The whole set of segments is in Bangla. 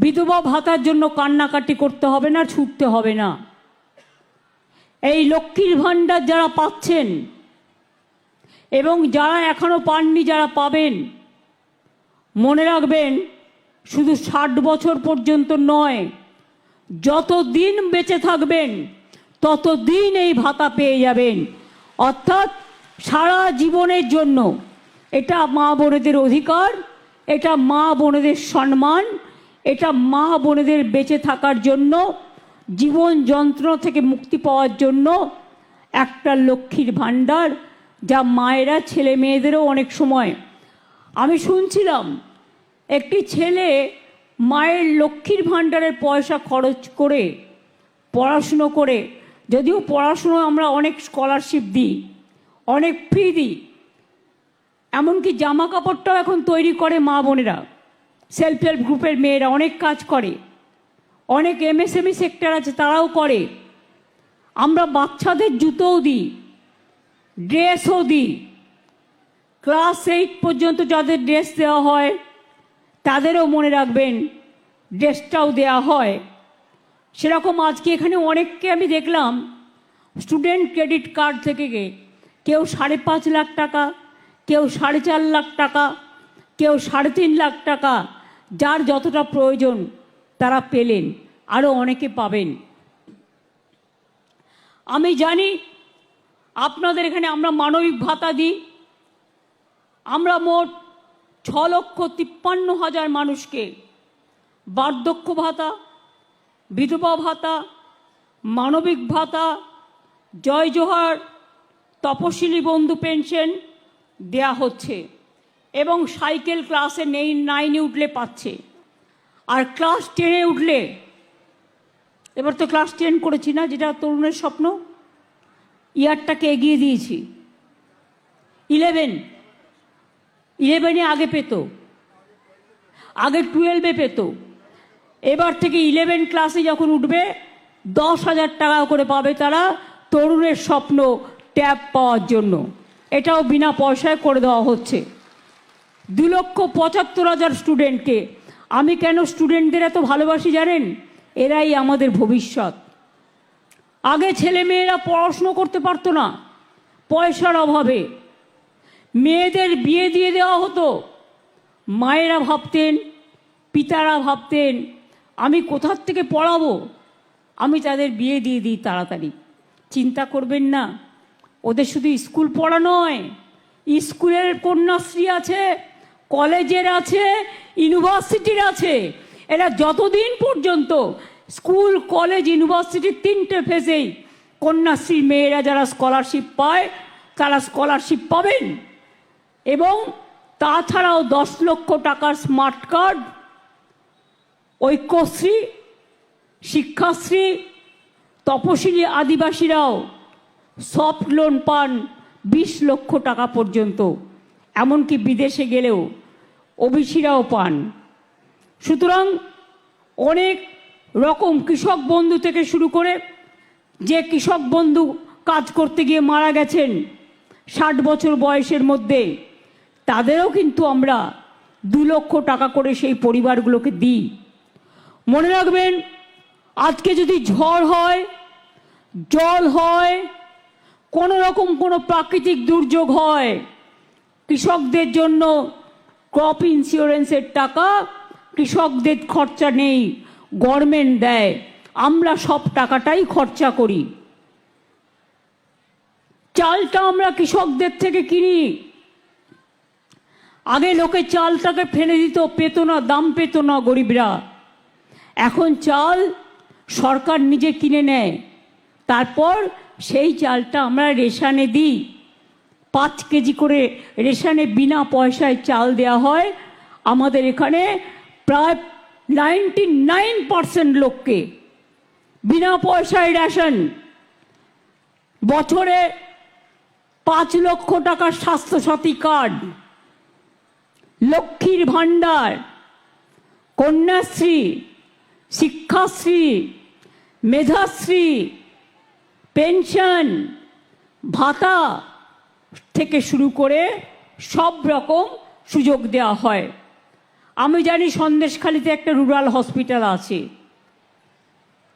বিধবা ভাতার জন্য কান্নাকাটি করতে হবে না, ছুটতে হবে না। এই লক্ষ্মীর ভাণ্ডার যারা পাচ্ছেন এবং যারা এখনও পাননি, যারা পাবেন, মনে রাখবেন, শুধু ষাট বছর পর্যন্ত নয় যত দিন বেঁচে থাকবেন তত দিন এই ভাতা পেয়ে যাবেন। অর্থাৎ সারা জীবনের জন্য এটা মা বোনেদের অধিকার, এটা মা বোনেদের সম্মান এটা মা বোনেদের বেঁচে থাকার জন্য, জীবন যন্ত্রণা থেকে মুক্তি পাওয়ার জন্য একটা লক্ষ্মীর ভাণ্ডার যা মায়েরা, ছেলে মেয়েদেরও অনেক সময়। আমি শুনছিলাম, একটি ছেলে মায়ের লক্ষ্মীর ভাণ্ডারের পয়সা খরচ করে, পড়াশুনো করে, যদিও পড়াশুনো আমরা অনেক স্কলারশিপ দিই, অনেক ফ্রি দিই, এমনকি জামা কাপড়টাও এখন তৈরি করে মা বোনেরা। সেলফ হেল্প গ্রুপের মেয়েরা অনেক কাজ করে। অনেক এমএসএমই সেক্টর আছে, তারাও করে। আমরা বাচ্চাদের জুতোও দিই, ড্রেসও দিই। ক্লাস এইট পর্যন্ত যাদের ড্রেস দেওয়া হয়, তাদেরও মনে রাখবেন ড্রেসটাও দেওয়া হয়। সেরকম আজকে এখানে অনেককে আমি দেখলাম স্টুডেন্ট ক্রেডিট কার্ড থেকে কেউ সাড়ে পাঁচ লাখ টাকা, কেউ সাড়ে চার লাখ টাকা, কেউ সাড়ে তিন লাখ টাকা যার যতটা প্রয়োজন, তারা পেলেন আরও অনেকে পাবেন। আমি জানি, আপনাদের এখানে আমরা মানবিক ভাতা দিই। আমরা মোট ছ লক্ষ তিপ্পান্ন হাজার মানুষকে বার্ধক্য ভাতা, বিধবা ভাতা, মানবিক ভাতা, জয় জোহার, তপশিলি বন্ধু পেনশন দেয়া হচ্ছে। এবং সাইকেল ক্লাসে নেই, নাইনে উঠলে পাচ্ছে। আর ক্লাস টেনে উঠলে, এবার তো ক্লাস টেন করেছি না, যেটা তরুণের স্বপ্ন, ইয়ারটাকে এগিয়ে দিয়েছি। ইলেভেন, ইলেভেনে আগে পেত, আগে টুয়েলভে পেত। এবার থেকে ইলেভেন ক্লাসে যখন উঠবে, দশ হাজার টাকা করে পাবে তারা তরুণের স্বপ্ন ট্যাব পাওয়ার জন্য। এটাও বিনা পয়সায় করে দেওয়া হচ্ছে। দু লক্ষ পঁচাত্তর হাজার স্টুডেন্টকে আমি কেন স্টুডেন্টদের এত ভালোবাসি জানেন? এরাই আমাদের ভবিষ্যৎ। আগে ছেলে মেয়েরা পড়াশুনো করতে পারতো না, পয়সার অভাবে। মেয়েদের বিয়ে দিয়ে দেওয়া হতো। মায়েরা ভাবতেন, পিতারা ভাবতেন, আমি কোথার থেকে পড়াবো? আমি তাদের বিয়ে দিয়ে দিই তাড়াতাড়ি। চিন্তা করবেন না, ওদের শুধু স্কুল পড়া নয়, স্কুলের কন্যাশ্রী আছে। কলেজের আছে, ইউনিভার্সিটির আছে। এরা যতদিন পর্যন্ত স্কুল, কলেজ, ইউনিভার্সিটির তিনটে ফেজেই কন্যাশ্রী মেয়েরা যারা স্কলারশিপ পায়, তারা স্কলারশিপ পাবেন। এবং তাছাড়াও দশ লক্ষ টাকার স্মার্ট কার্ড, ঐক্যশ্রী, শিক্ষাশ্রী, তপশিলি আদিবাসীরাও সফট লোন পান বিশ লক্ষ টাকা পর্যন্ত। এমনকি বিদেশে গেলেও ওবিসিরাও পান। সুতরাং অনেক রকম কৃষক বন্ধু থেকে শুরু করে যে কৃষক বন্ধু কাজ করতে গিয়ে মারা গেছেন ষাট বছর বয়সের মধ্যে, তাদেরও কিন্তু আমরা দু লক্ষ টাকা করে সেই পরিবারগুলোকে দিই। মনে রাখবেন, আজকে যদি ঝড় হয়, জল হয়, কোনো রকম কোনো প্রাকৃতিক দুর্যোগ হয় কৃষকদের জন্য ক্রপ ইন্স্যুরেন্সের টাকা কৃষকদের খরচা নেই গভর্নমেন্ট দেয়। আমরা সব টাকাটাই খরচা করি। চালটা আমরা কৃষকদের থেকে কিনি। আগে লোকে চালটাকে ফেলে দিত, পেত না, দাম পেত না গরিবরা। এখন চাল সরকার নিজে কিনে নেয়। তারপর সেই চালটা আমরা রেশানে দিই। পাঁচ কেজি করে রেশানে বিনা পয়সায় চাল দেওয়া হয়। আমাদের এখানে প্রায় নাইনটি নাইন পার্সেন্ট লোককে বিনা পয়সায় রেশন। বছরে পাঁচ লক্ষ টাকার স্বাস্থ্যসাথী কার্ড, লক্ষ্মীর ভাণ্ডার, কন্যাশ্রী, শিক্ষাশ্রী, মেধাশ্রী, পেনশন, ভাতা থেকে শুরু করে সব রকম সুযোগ দেওয়া হয়। আমি জানি সন্দেশখালিতে একটা রুরাল হসপিটাল আছে।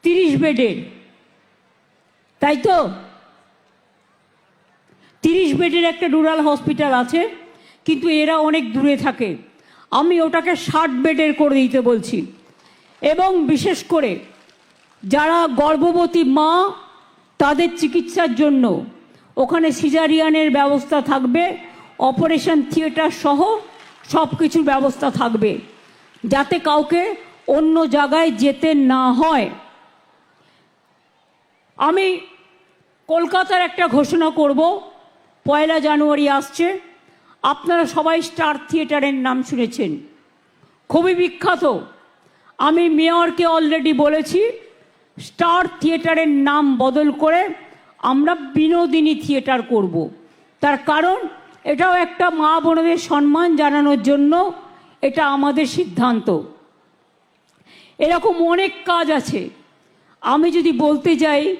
তিরিশ বেডের তাই তো? তিরিশ বেডের একটা রুরাল হসপিটাল আছে, কিন্তু এরা অনেক দূরে থাকে। আমি ওটাকে ষাট বেডের করে দিতে বলছি। এবং বিশেষ করে যারা গর্ভবতী মা, তাদের চিকিৎসার জন্য ওখানে সিজারিয়ানের ব্যবস্থা থাকবে, অপারেশন থিয়েটার সহ সব কিছুর ব্যবস্থা থাকবে, যাতে কাউকে অন্য জায়গায় যেতে না হয়। আমি কলকাতার একটা ঘোষণা করব, পয়লা জানুয়ারি আসছে, আপনারা সবাই স্টার থিয়েটারের নাম শুনেছেন। খুবই বিখ্যাত। আমি মেয়রকে অলরেডি বলেছি, স্টার থিয়েটারের নাম বদল করে আমরা বিনোদিনী থিয়েটার করব। তার কারণ, এটাও একটা মা বোনদের সম্মান জানানোর জন্য এটা আমাদের সিদ্ধান্ত। এরকম অনেক কাজ আছে। আমি যদি বলতে যাই,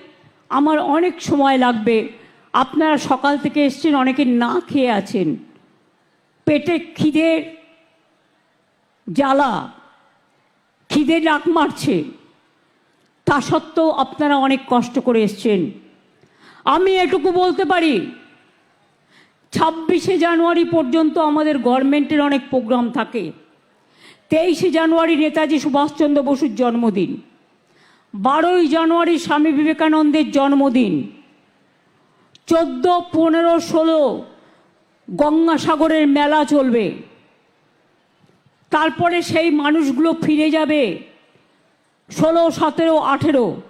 আমার অনেক সময় লাগবে। আপনারা সকাল থেকে এসছেন, অনেকে না খেয়ে আছেন। পেটে খিদের জ্বালা খিদে ডাক মারছে। তা সত্ত্বেও আপনারা অনেক কষ্ট করে এসছেন। আমি এটুকু বলতে পারি, ছাব্বিশে জানুয়ারি পর্যন্ত আমাদের গভর্নমেন্টের অনেক প্রোগ্রাম থাকে। তেইশে জানুয়ারি নেতাজি সুভাষচন্দ্র বসুর জন্মদিন। বারোই জানুয়ারি স্বামী বিবেকানন্দের জন্মদিন। চোদ্দ, পনেরো, ষোলো গঙ্গাসাগরের মেলা চলবে। তারপরে সেই মানুষগুলো ফিরে যাবে ষোলো, সতেরো, আঠেরো।